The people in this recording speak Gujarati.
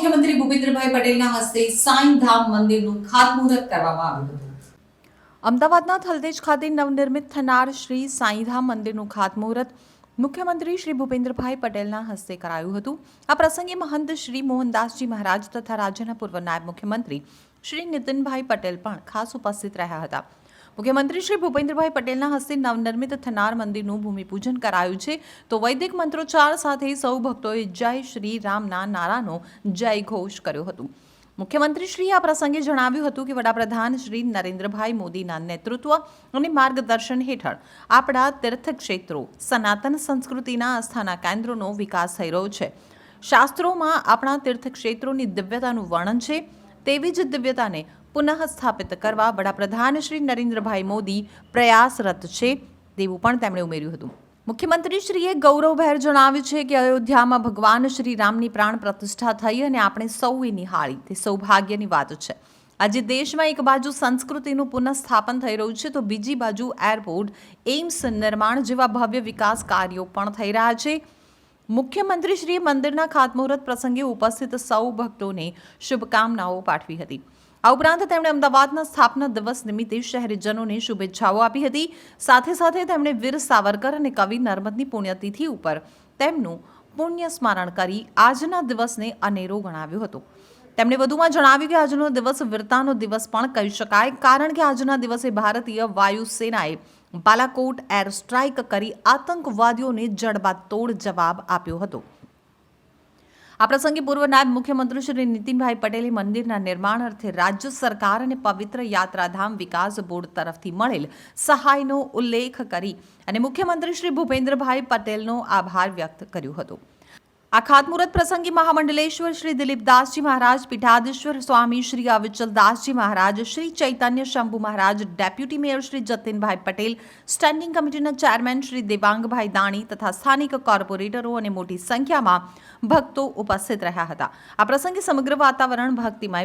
મુખ્યમંત્રી ભૂપેન્દ્રભાઈ પટેલના હસ્તે સાંઈ ધામ મંદિરનું ખાતમુહૂર્ત કરવામાં આવ્યું હતું. અમદાવાદના થલતેજ ખાતે નવનિર્મિત થનાર શ્રી સાંઈધામ મંદિરનું ખાતમુહૂર્ત મુખ્યમંત્રી શ્રી ભૂપેન્દ્રભાઈ પટેલના હસ્તે કરાયું હતું. આ પ્રસંગે મહંત શ્રી મોહનદાસજી મહારાજ તથા રાજ્યના પૂર્વ નાયબ મુખ્યમંત્રી શ્રી નીતિનભાઈ પટેલ પણ ખાસ ઉપસ્થિત રહ્યા હતા. મુખ્યમંત્રી શ્રી ભૂપેન્દ્રભાઈ પટેલના હસ્તે નવનિર્મિત થનાર મંદિરનું ભૂમિપૂજન કરાયું છે. તો વૈદિક મંત્રોચ્ચાર સાથે સૌ ભક્તોએ જય શ્રી રામના નારાનો જય ઘોષ કર્યો હતો. મુખ્યમંત્રીશ્રીએ આ પ્રસંગે જણાવ્યું હતું કે વડાપ્રધાન શ્રી નરેન્દ્રભાઈ મોદીના નેતૃત્વ અને માર્ગદર્શન હેઠળ આપણા તીર્થક્ષેત્રો, સનાતન સંસ્કૃતિના આસ્થાના કેન્દ્રોનો વિકાસ થઈ રહ્યો છે. શાસ્ત્રોમાં આપણા તીર્થક્ષેત્રોની દિવ્યતાનું વર્ણન છે. તેવી જ દિવ્યતાને પુનઃ સ્થાપિત કરવા વડાપ્રધાન શ્રી નરેન્દ્રભાઈ મોદી પ્રયાસરત છે તેવું પણ તેમણે ઉમેર્યું હતું. મુખ્યમંત્રીશ્રીએ ગૌરવભેર જણાવ્યું છે કે અયોધ્યામાં ભગવાન શ્રી રામની પ્રાણ પ્રતિષ્ઠા થઈ અને આપણે સૌએ નિહાળી. તે સૌભાગ્યની વાત છે. આજે દેશમાં એક બાજુ સંસ્કૃતિનું પુનઃસ્થાપન થઈ રહ્યું છે, તો બીજી બાજુ એરપોર્ટ એઇમ્સ નિર્માણ જેવા ભવ્ય વિકાસ કાર્યો પણ થઈ રહ્યા છે. મુખ્યમંત્રીશ્રીએ મંદિરના ખાતમુહૂર્ત પ્રસંગે ઉપસ્થિત સૌ ભક્તોને શુભકામનાઓ પાઠવી હતી. આ ઉપરાંત તેમણે અમદાવાદના સ્થાપના દિવસ નિમિત્તે શહેરીજનોને શુભેચ્છાઓ આપી હતી. સાથે સાથે તેમણે વીર સાવરકર અને કવિ નર્મદની પુણ્યતિથિ ઉપર તેમનું પુણ્ય સ્મરણ કરી આજના દિવસને અનેરો ગણાવ્યો હતો. તેમણે વધુમાં જણાવ્યું કે આજનો દિવસ વીરતાનો દિવસ પણ કહી શકાય, કારણ કે આજના દિવસે ભારતીય વાયુસેનાએ બાલાકોટ એર સ્ટ્રાઇક કરી આતંકવાદીઓને જડબાતોડ જવાબ આપ્યો હતો. આ પ્રસંગે પૂર્વ નાયબ મુખ્યમંત્રી શ્રી નીતિનભાઈ પટેલે મંદિરના નિર્માણ અર્થે રાજ્ય સરકાર અને પવિત્ર યાત્રાધામ વિકાસ બોર્ડ તરફથી મળેલ સહાયનો ઉલ્લેખ કરી અને મુખ્યમંત્રી શ્રી ભૂપેન્દ્રભાઈ પટેલનો આભાર વ્યક્ત કર્યો હતો. આ ખાતમુહૂર્ત પ્રસંગે મહામંડલેશ્વર Shri Dilipdasji Maharaj, પીઠાધીશ્વર Swami Shri Avichaldasji Maharaj, Shri Chaitanya Shambhu Maharaj, deputy mayor Shri Jatinbhai Patel, standing કમિટીના ચેરમેન શ્રી દેવાંગભાઈ દાણી તથા સ્થાનિક કોર્પોરેટરો અને મોટી સંખ્યામાં ભક્તો ઉપસ્થિત રહ્યા હતા. આ પ્રસંગે સમગ્ર વાતાવરણ ભક્તિમય